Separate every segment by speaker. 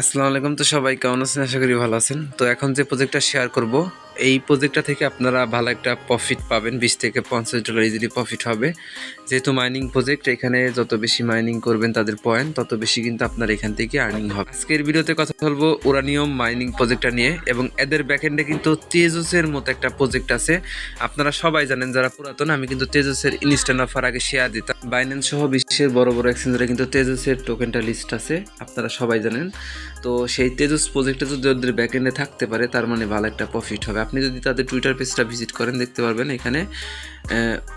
Speaker 1: আসসালামু আলাইকুম তো সবাই, কেমন আছেন? আশা করি ভালো আছেন। তো এখন যে প্রজেক্টটা শেয়ার করব এই প্রজেক্টটা থেকে আপনারা ভালো একটা প্রফিট পাবেন, বিশ থেকে পঞ্চাশ ডলার ইজিলি প্রফিট হবে। যেহেতু মাইনিং প্রজেক্ট এখানে যত বেশি মাইনিং করবেন তাদের পয়েন্ট তত বেশি কিন্তু আপনার এখান থেকে আর্নিং হবে। আজকের ভিডিওতে কথা বলব ওরানিয়াম মাইনিং প্রজেক্টটা নিয়ে এবং এদের ব্যাকএন্ডে কিন্তু তেজসের মতো একটা প্রজেক্ট আছে। আপনারা সবাই জানেন যারা পুরাতন, আমি কিন্তু তেজসের ইনস্ট্যান্ট অফার আগে শেয়ার দিতাম। বাইন্যান্স সহ বিশ্বের বড় বড় এক্সচেঞ্জে কিন্তু তেজসের টোকেনটা লিস্ট আছে, আপনারা সবাই জানেন। তো সেই তেজস প্রজেক্টে যদি ওদের ব্যাকএন্ডে থাকতে পারে, তার মানে ভালো একটা প্রফিট হবে। আপনি যদি তাদের টুইটার পেজটা ভিজিট করেন, দেখতে পারবেন এখানে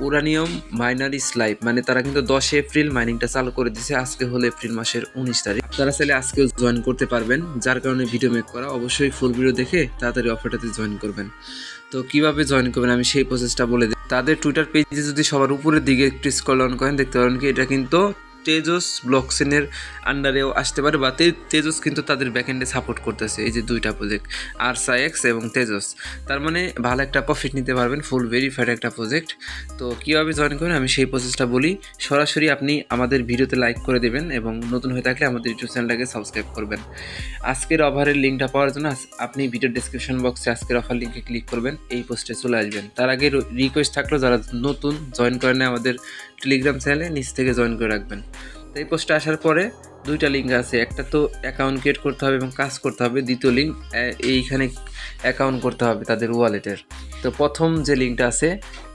Speaker 1: উরানিয়াম মাইনারি স্লাইপ মানে তারা কিন্তু দশ এপ্রিল মাইনিংটা চালু করে দিয়েছে আজকে হলো এপ্রিল মাসের উনিশ তারিখ। তারা চাইলে আজকেও জয়েন করতে পারবেন, যার কারণে ভিডিও মেক করা, অবশ্যই ফুল ভিডিও দেখে তাড়াতাড়ি অফারটাতে জয়েন করবেন। তো কীভাবে জয়েন করবেন, আমি সেই প্রসেসটা বলে দিই। তাদের টুইটার পেজে যদি সবার উপরের দিকে একটু স্কল অন করেন, দেখতে পারেন কি, এটা কিন্তু তেজস ব্লকসেনের আন্ডারেও আসতে পারে বা তেজস কিন্তু তাদের ব্যাকএন্ডে সাপোর্ট করতেছে, এই যে দুইটা প্রজেক্ট আর সাইএক্স এবং তেজস। তার মানে ভালো একটা প্রফিট নিতে পারবেন ফুল ভেরিফাইড একটা প্রজেক্ট তো কীভাবে জয়েন করবেন, আমি সেই প্রসেসটা বলি। সরাসরি আপনি আমাদের ভিডিওতে লাইক করে দেবেন এবং নতুন হয়ে থাকলে আমাদের ইউটিউব চ্যানেলটাকে সাবস্ক্রাইব করবেন। আজকের অফারের লিঙ্কটা পাওয়ার জন্য আপনি ভিডিও ডিসক্রিপশন বক্সে আজকের অফার লিঙ্কে ক্লিক করবেন, এই পোস্টে চলে আসবেন। তার আগে রিকোয়েস্ট থাকল, যারা নতুন জয়েন করেন আমাদের টেলিগ্রাম চ্যানেলে নিচ থেকে জয়েন করে রাখবেন। তো এই পোস্টটা আসার পরে দুইটা লিঙ্ক আছে। একটা তো অ্যাকাউন্ট ক্রিয়েট করতে হবে এবং কাজ করতে হবে। দ্বিতীয় লিঙ্ক এইখানে অ্যাকাউন্ট করতে হবে তাদের ওয়ালেটের তো প্রথম যে লিঙ্কটা আছে,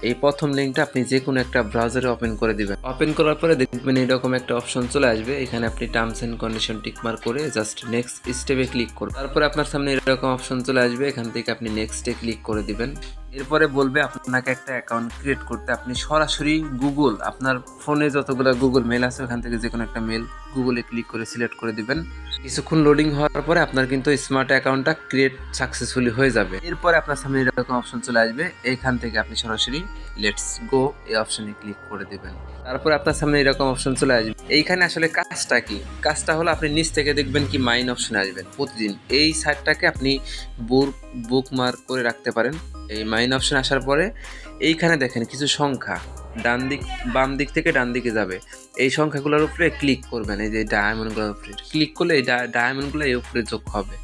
Speaker 1: এই প্রথম লিঙ্কটা আপনি যে কোনো একটা ব্রাউজারে ওপেন করে দিবেন। ওপেন করার পরে দেখবেন এরকম একটা অপশন চলে আসবে। এখানে আপনি টার্মস অ্যান্ড কন্ডিশন টিকমার করে জাস্ট নেক্সট স্টেপে ক্লিক করবেন। তারপরে আপনার সামনে এরকম অপশন চলে আসবে। এখান থেকে আপনি নেক্সটে ক্লিক করে দিবেন। এরপরে বলবে আপনাকে একটা অ্যাকাউন্ট ক্রিয়েট করতে। আপনি সরাসরি গুগল আপনার ফোনে যতগুলো গুগল মেল আছে, ওখান থেকে যে কোনো একটা মেল গুগলে ক্লিক করে সিলেক্ট করে দিবেন। কিছুক্ষণ লোডিং হওয়ার পরে আপনার কিন্তু স্মার্ট অ্যাকাউন্টটা ক্রিয়েট সাকসেসফুলি হয়ে যাবে। এরপরে আপনার সামনে এরকম অপশন চলে আসবে। এইখান থেকে আপনি সরাসরি লেটস গো এই অপশনে ক্লিক করে দিবেন। তারপরে আপনার সামনে এরকম অপশন চলে আসবে। এইখানে আসলে কাজটা কি? কাজটা হলো আপনি নিচ থেকে দেখবেন কি মাইন অপশনে আসবেন প্রতিদিন। এই সাইটটাকে আপনি বুক বুকমার্ক করে রাখতে পারেন। এই মাইন অপশন আসার পরে এইখানে দেখেন কিছু সংখ্যা। ডান দিক, বাম দিক থেকে ডান দিকে যাবে। এই সংখ্যাগুলোর উপরে ক্লিক করবেন, এই যে ডায়মন্ডগুলোর উপরে। ক্লিক করলে এই ডায়মন্ডগুলো এই উপরে যোগ হবে।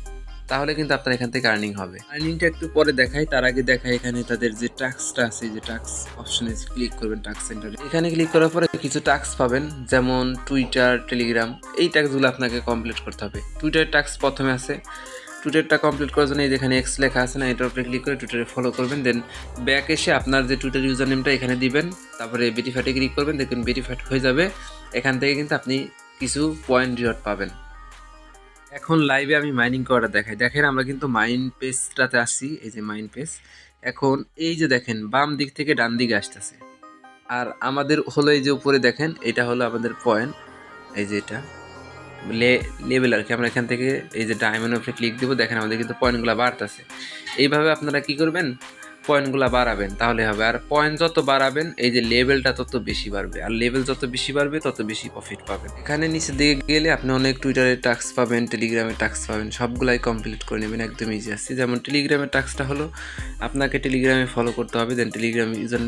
Speaker 1: তাহলে কিন্তু আপনার এখান থেকে আর্নিং হবে। আর্নিংটা একটু পরে দেখাই, তার আগে দেখাই এখানে তাদের যে টাস্কটা আছে যে টাস্ক অপশনে ক্লিক করবেন টাস্ক সেন্টারে এখানে ক্লিক করার পরে কিছু টাস্ক পাবেন, যেমন টুইটার টেলিগ্রাম এই টাস্কগুলো আপনাকে কমপ্লিট করতে হবে। টুইটার টাস্ক প্রথমে আছে টুইটারটা কমপ্লিট করার জন্য এই যেখানে এক্স লেখা আছে না, এটার উপরে ক্লিক করে টুইটারে ফলো করবেন দেন ব্যাক এসে আপনার যে টুইটার ইউজার নেমটা এখানে দিবেন, তারপরে ভেরিফাইটে ক্লিক করবেন, দেখবেন ভেরিফাইড হয়ে যাবে, এখান থেকে কিন্তু আপনি কিছু পয়েন্ট রিওয়ার্ড পাবেন। এখন লাইভে আমি মাইনিং করাটা দেখাই। দেখেন, আমরা কিন্তু মাইন পেজটাতে আসছি এই যে মাইন পেজ এখন এই যে দেখেন, বাম দিক থেকে ডান দিকে আসতেছে। আর আমাদের হলো এই যে উপরে দেখেন, এটা হলো আমাদের পয়েন্ট এই যে এটা। লেভেল আর কি। আমরা এখান থেকে এই যে ডায়মন্ড উপরে ক্লিক দেবো, দেখেন আমাদের কিন্তু পয়েন্টগুলো বাড়তেছে। এইভাবে আপনারা কি করবেন? পয়েন্টগুলো বাড়াবেন, তাহলে হবে। আর পয়েন্ট যত বাড়াবেন, এই যে লেভেলটা তত বেশি বাড়বে। আর লেভেল যত বেশি বাড়বে, তত বেশি প্রফিট পাবেন। এখানে নিচে দিকে গেলে আপনি অনেক টুইটারে টাস্ক পাবেন টেলিগ্রামে টাস্ক পাবেন, সবগুলাই কমপ্লিট করে নেবেন, একদম ইজি আসছে। যেমন টেলিগ্রামের টাস্কটা হলো, আপনাকে টেলিগ্রামে ফলো করতে হবে দেন টেলিগ্রাম ইউজার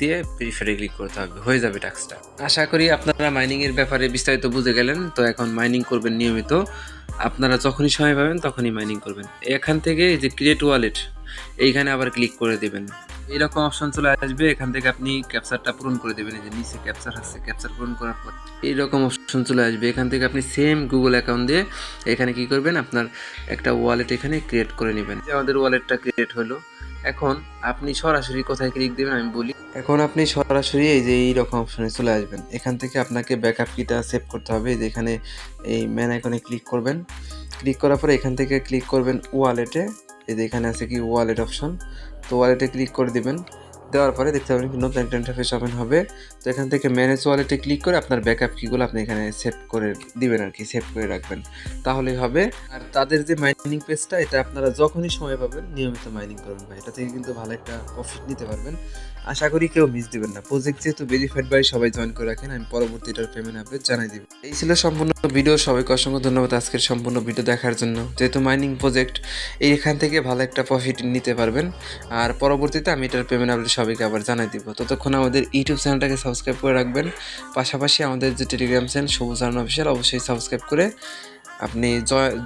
Speaker 1: দিয়ে প্রিফারে ক্লিক করতে হবে। হয়ে যাবে টাস্কটা আশা করি আপনারা মাইনিংয়ের ব্যাপারে বিস্তারিত বুঝে গেলেন। তো এখন মাইনিং করবেন নিয়মিত। আপনারা যখনই সময় পাবেন, তখনই মাইনিং করবেন। এখান থেকে এই যে ক্রিয়েট ওয়ালেট এইখানে আবার ক্লিক করে দেবেন। এইরকম অপশন চলে আসবে, এখান থেকে আপনি ক্যাপচারটা পূরণ করে দেবেন, এই যে নিচে ক্যাপচার আছে ক্যাপচার পূরণ করার পর এইরকম অপশন চলে আসবে। এখান থেকে আপনি সেম গুগল অ্যাকাউন্ট দিয়ে এখানে কি করবেন? আপনার একটা ওয়ালেট এখানে ক্রিয়েট করে নেবেন। যে আমাদের ওয়ালেটটা ক্রিয়েট হলো। এখন আপনি সরাসরি কোথায় ক্লিক দেবেন আমি বলি। এখন আপনি সরাসরি এই যে এই রকম অপশনে চলে আসবেন। এখান থেকে আপনাকে ব্যাকআপ কিটা সেভ করতে হবে। এই যে এখানে এই ম্যান আইকনে ক্লিক করবেন। ক্লিক করার পরে এখান থেকে ক্লিক করবেন ওয়ালেটে এই যে এখানে আছে কি ওয়ালেট অপশন তো ওয়ালেটে ক্লিক করে দিবেন। দেওয়ার পরে দেখতে পাবেন নতুন একটা ইন্টারফেস ওপেন হবে। তো এখান থেকে ম্যানেজ ওয়ালেটে ক্লিক করে আপনার ব্যাকআপ কিগুলো আপনি এখানে সেভ করে দিবেন আর কি সেভ করে রাখবেন। তাহলেই হবে। আর তাদের যে মাইনিং পেজটা এটা আপনারা যখনই সময় পাবেন, নিয়মিত মাইনিং করবেন ভাই। এটা থেকে কিন্তু ভালো একটা প্রফিট নিতে পারবেন। আশা করি কেউ মিস দিবেন না। প্রজেক্ট যেহেতু ভেরিফাইড বাই সবাই জয়েন করে রাখেন, আমি পরবর্তী এটার পেমেন্ট আপডেট জানাই দিব। এই ছিল সম্পূর্ণ ভিডিও, সবাইকে অসংখ্য ধন্যবাদ আজকের সম্পূর্ণ ভিডিও দেখার জন্য। যেহেতু মাইনিং প্রজেক্ট এইখান থেকে ভালো একটা প্রফিট নিতে পারবেন। আর পরবর্তীতে আমি এটার পেমেন্ট আপডেট সবাইকে আবার জানাই দিব। ততক্ষণ আমাদের ইউটিউব চ্যানেলটাকে সাবস্ক্রাইব করে রাখবেন। পাশাপাশি আমাদের যে Telegram channel Sabuj earn official অবশ্যই সাবস্ক্রাইব করে আপনি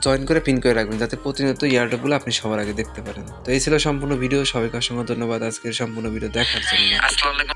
Speaker 1: জয়েন করে পিন করে রাখবেন, যাতে প্রতিনিয়ত ইয়ারড্রপগুলো আপনি সবার আগে দেখতে পারেন। তো এই ছিল সম্পূর্ণ ভিডিও, সবাইকে অসংখ্য ধন্যবাদ আজকের সম্পূর্ণ ভিডিও দেখার জন্য।